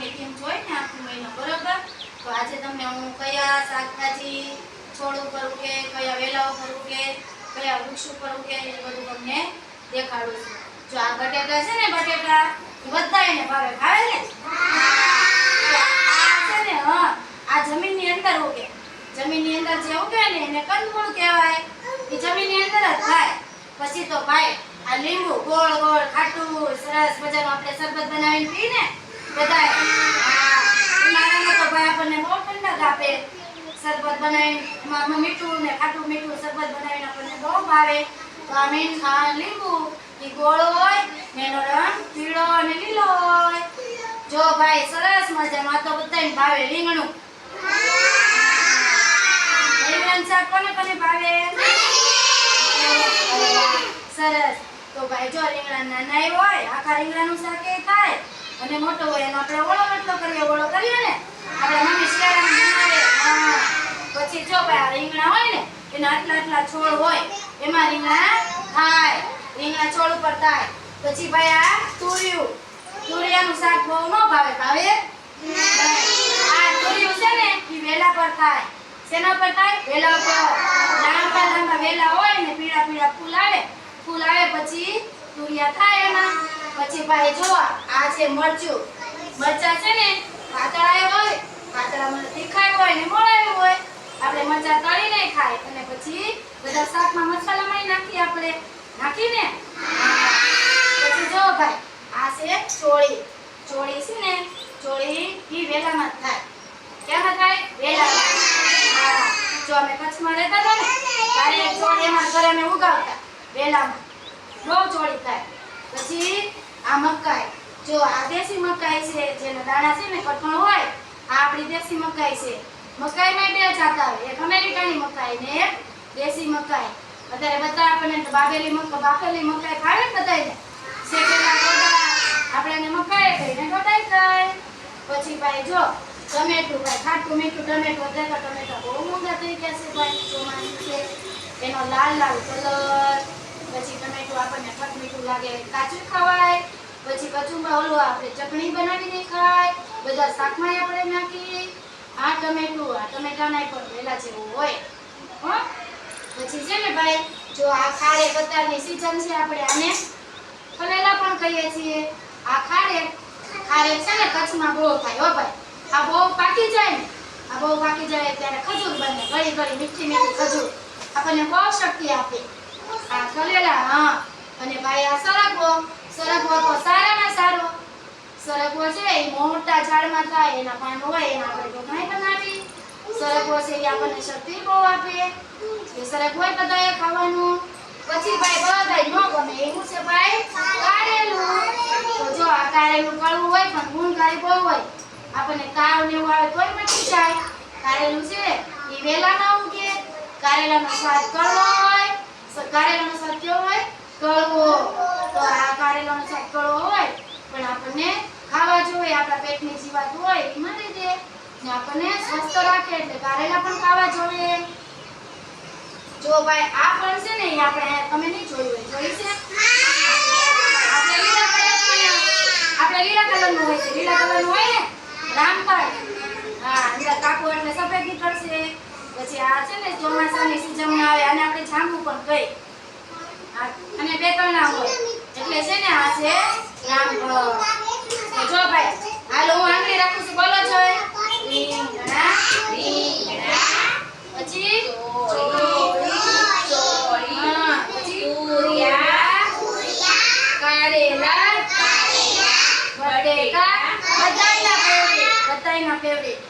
Theme જોઈ ને આખો મહિનો, બરોબર? તો આજે તમને હું કયા શાકભાજી છોડ ઉપર ઉગે, કયા વેલા ઉપર ઉગે, કયા વૃક્ષ ઉપર ઉગે, એ બધું તમને દેખાડું છું. જો આ બટેટા છે ને બટેટા બધા એને ભાવે. ભાવે ને? છે ને, હા, આ જમીનની અંદર ઉગે. જમીનની અંદર જે ઉગે ને એને કંદમૂળ કહેવાય. એ જમીનની અંદર જ થાય પછી તો ભાઈ, આ લીંબુ ગોળ ગોળ ખાટું, સરસ મજાનું આપણે શરબત બનાવીને પી હા ઉનાળામાં તો ભાઈ આપણને બહુ ઠંડક આપે. શરબત બનાવીને મીઠું ને ખાટું મીઠું શરબત બનાવીને આપણને બહુ ભાવે. તો આ મીન લીંબુ, એ ગોળો હોય, ને એનો પીળો અને લીલો હોય. જો ભાઈ, સરસ મજામાં તો બધાને ભાવે, રીંગણું. રીંગણ શાક કોને કોને ભાવે? સરસ. તો ભાઈ, જો રીંગણા નાના હોય, આખા રીંગણાનું શાક એ થાય. અને મોટો હોય એનો આપણે ઓળો રોટલો કરીએ ઓળો કરીએ ને? આપણે મમ્મી શિયાળામાં બનાવે પછી જો ભાઈ આ રીંગણા હોય ને, એના આટલા આટલા છોડ હોય, એમાં રીંગણા થાય. રીંગણા છોડ ઉપર થાય. પછી ભાઈ આ તુરિયું. તુરિયાનું શાક બહુ ન ભાવે ભાવે? આ તુરિયું છે ને, એ વેલા પર થાય. શેના પર થાય? વેલા પર લાંબા લાંબા વેલા હોય ને, પીળા પીળા ફૂલ આવે. ફૂલ આવે પછી તુરિયા થાય એમાં. પછી ભાઈ જો આ છે મરચું. મરચા છે ને, પાતળા હોય, પાતળામાં તીખાય હોય ને મોળાય હોય, આપણે મરચા તળીને ખાય. અને પછી બધા શાકમાં મસાલામાં નાખીએ આપણે. નાખીને? પછી જો ભાઈ, આ છે ચોળી. ચોળી છે ને, ચોળી ઈ વેલામાં થાય. ક્યાં થાય? વેલામાં. જો અમે કચ્છમાં રહેતા હતા ને, ત્યારે ચોળી અમારા ઘરે અમે ઉગાવતા. વેલામાં. બહુ ચોળી થાય. પછી આ મકાઈ. જો આ દેશી મકાઈ છે, જેના દાણા છે ને કઠણ હોય, આ આપણી દેશી મકાઈ છે. મકાઈમાં બે જાત આવે. એક અમેરિકાની મકાઈ ને એક દેશી મકાઈ. અત્યારે બધા આપણને બાફેલી મકાઈ બાફેલી મકાઈ ખાવે ને બધાને શેકેલા ગોડા આપણે મકાઈ કહીને ગોટાઈ ખાય. પછી ભાઈ જો, ટમેટું ભાઈ, ખાટું મીઠું ટમેટું તો ટમેટા બહુ મોંઘા થઈ ગયા છે ભાઈ, ચોમાસું છે. એનો લાલ લાલ કલર. પછી ટમેટું આપણને ખટ મીઠું લાગે કાચું ખવાય, પછી કચુંબા ઓલું આપણે ચટણી બનાવીને ખાય, બધા શાકમાં આપણે નાખીએ. આ ટમેટું, આ ટમેટાના પણ વેલા જેવું હોય. હો? પછી છે ને ભાઈ, જો આ ખારે કતારની સિઝન છે આપણે આને ફરેલા પણ કહીએ છીએ. આ ખારે ખારે છે ને કચ્છમાં બહુ થાય હો ભાઈ. આ બહુ પાકી જાય ને, આ બહુ પાકી જાય ત્યારે ખજૂર બને ઘડી ઘડી મીઠી મીઠી ખજૂર. આપણને બહુ શક્તિ આપે. આ કલેલા હા. અને ભાઈ, આ સરગવો. સરગવો તો સારામાં સારો. સરગવો છે એ મોટા ઝાડમાં થાય, એના પાન હોય, એના આપણે ઢોકળી બનાવી સરગવો છે એ આપણને શક્તિ બહુ આપે. એ સરગવો બધાએ ખાવાનું. પછી ભાઈ બધા ન ગમે એવું છે ભાઈ. કારેલું. તો જો આ કારેલું કડવું હોય, પણ ગુણકારી બહુ હોય. આપણને તાવ ને એવું આવે તોય મટી જાય. કારેલું છે એ વેલામાં ઉગે. કારેલાનો સ્વાદ કડવો હોય સ- કારેલાનો સ્વાદ કેવો હોય કડવો તો આ કારેલાનો શાક કડવો હોય, પણ આપણને ખાવા જોઈએ, આપણા પેટની જીવાત હોય એ મરી દે. ને આપણને સ્વસ્થ રાખે એટલે કારેલા પણ ખાવા જોઈએ. જો ભાઈ, આ પણ છે ને આપણે તમે નહીં જોયું હોય જોઈ છે? આપણે લીલા કલરનું આપણે લીલા કલરનું હોય છે. લીલા કલરનું હોય ને? રામફળ. હા, લીલા કાકુ એટલે સફેદ નીકળશે. પછી આ છે ને, ચોમાસાની સિઝનમાં આવે અને આપણે જાંબુ પણ આ- અને બે ના હોય એટલે છે ને આ છે જો ભાઈ, હાલો હું આંગળી રાખું છું, બોલો છો. રીંગણા રીંગણા પછી? કારેલા બટેકા, બધાયના ફેવરેટ બધાયના ફેવરેટ